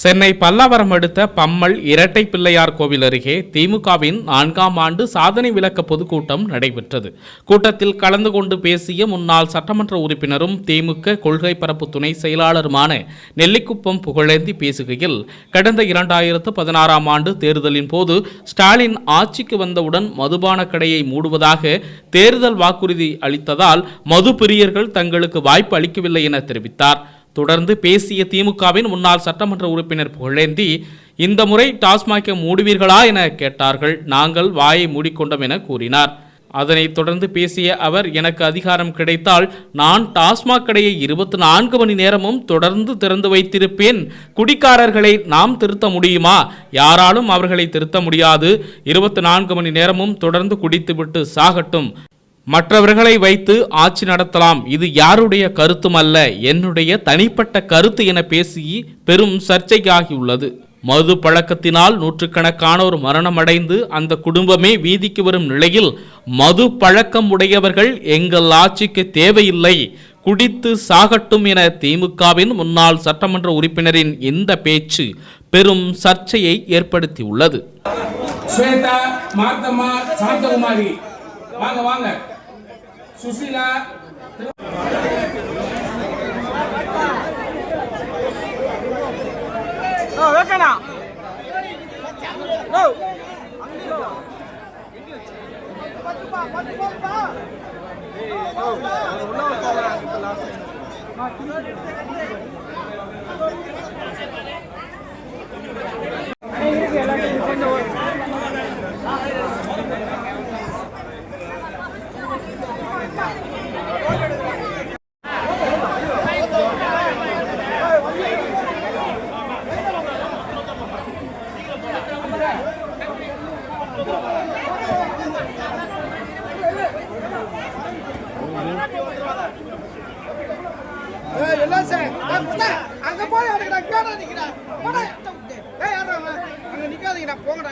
சென்னை பல்லாவரம் அடுத்த பம்மல் இரட்டை பிள்ளையார் கோவில் அருகே திமுகவின் நான்காம் ஆண்டு சாதனை விளக்க பொதுக்கூட்டம் நடைபெற்றது. கூட்டத்தில் கலந்து கொண்டு பேசிய முன்னாள் சட்டமன்ற உறுப்பினரும் திமுக கொள்கை பரப்பு துணை செயலாளருமான நெல்லிக்குப்பம் புகழேந்தி பேசுகையில் கடந்த இரண்டாயிரத்து பதினாறாம் ஆண்டு தேர்தலின் போது ஸ்டாலின் ஆட்சிக்கு வந்தவுடன் மதுபான கடையை மூடுவதாக தேர்தல் வாக்குறுதி அளித்ததால் மது பிரியர்கள் தங்களுக்கு வாய்ப்பு அளிக்கவில்லை என தெரிவித்தார். தொடர்ந்து பேசிய திமுகவின் முன்னாள் சட்டமன்ற உறுப்பினர் புகழேந்தி இந்த முறை டாஸ்மாகை மூடுவீர்களா என கேட்டார்கள். நாங்கள் வாயை மூடிக்கொண்டோம் என கூறினார். அதனைத் தொடர்ந்து பேசிய அவர் எனக்கு அதிகாரம் கிடைத்தால் நான் டாஸ்மாக் கடையை இருபத்தி நான்கு மணி நேரமும் தொடர்ந்து திறந்து வைத்திருப்பேன். குடிக்காரர்களை நாம் திருத்த முடியுமா? யாராலும் அவர்களை திருத்த முடியாது. இருபத்தி நான்கு மணி நேரமும் தொடர்ந்து குடித்துவிட்டு சாகட்டும். மற்றவர்களை வைத்து ஆட்சி நடத்தலாம். இது யாருடைய கருத்தும் அல்ல என்னுடைய தனிப்பட்ட கருத்து என பேசி பெரும் சர்ச்சையாகியுள்ளது. மது பழக்கத்தினால் நூற்றுக்கணக்கானோர் மரணமடைந்து அந்த குடும்பமே வீதிக்கு வரும் நிலையில் மது பழக்கம் உடையவர்கள் எங்கள் ஆட்சிக்கு தேவையில்லை. குடித்து சாகட்டும் என திமுகவின் முன்னாள் சட்டமன்ற உறுப்பினரின் இந்த பேச்சு பெரும் சர்ச்சையை ஏற்படுத்தியுள்ளது. ஸ்வேதா சாந்தகுமாரி. வாங்க வாங்க. సుశీల ఓకేనా ఉన్నావు அங்க நிக்காதீங்கடா. போங்கடா,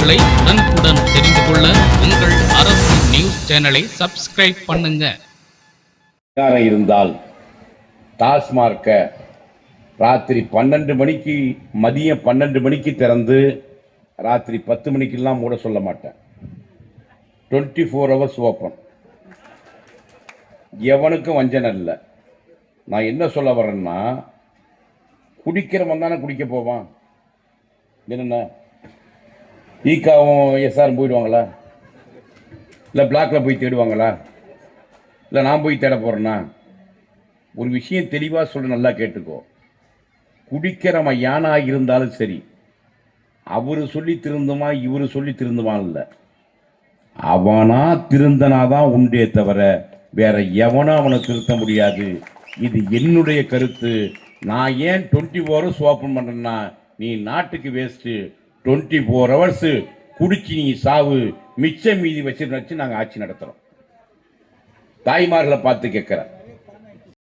செய்திகளை உடனுக்குடன் தெரிந்து கொள்ள உங்கள் அரசு நியூஸ் சேனலை சப்ஸ்கிரைப் பண்ணுங்க. இருந்தால் டாஸ்மார்க்க ராத்திரி பன்னெண்டு மணிக்கு மதியம் பன்னெண்டு மணிக்கு திறந்து ராத்திரி பத்து மணிக்கெல்லாம் மூட சொல்ல மாட்டேன். டுவெண்ட்டி ஃபோர் ஹவர்ஸ் ஓப்பன் எவனுக்கும் வஞ்சனை இல்லை. நான் என்ன சொல்ல வரேன்னா குடிக்கிறவன் தானே குடிக்க போவான். என்னென்ன? ஈக்காவும் எஸ்ஆரும் போயிடுவாங்களா? இல்லை பிளாக்கில் போய் தேடுவாங்களா? இல்லை நான் போய் தேட போகிறேன்னா ஒரு விஷயம் தெளிவாக சொல்ல நல்லா கேட்டுக்கோ. குடிக்கிறவன் யானாக இருந்தாலும் சரி அவர் சொல்லி திருந்துமா இவரு சொல்லி திருந்துமா இல்லை. அவனா திருந்தனாதான் உண்டே தவிர வேற எவனும் அவனை திருத்த முடியாது. இது என்னுடைய கருத்து. நான் ஏன் டுவெண்ட்டி ஃபோர் ஓப்பன் பண்ணுறேன்னா நீ நாட்டுக்கு வேஸ்ட்டு டுவெண்ட்டி ஃபோர் ஹவர்ஸு குடிச்சு நீ சாவு மிச்சம் மீதி வச்சு வச்சு நாங்கள் ஆட்சி நடத்துகிறோம் தாய்மார்களை பார்த்து கேட்குறேன்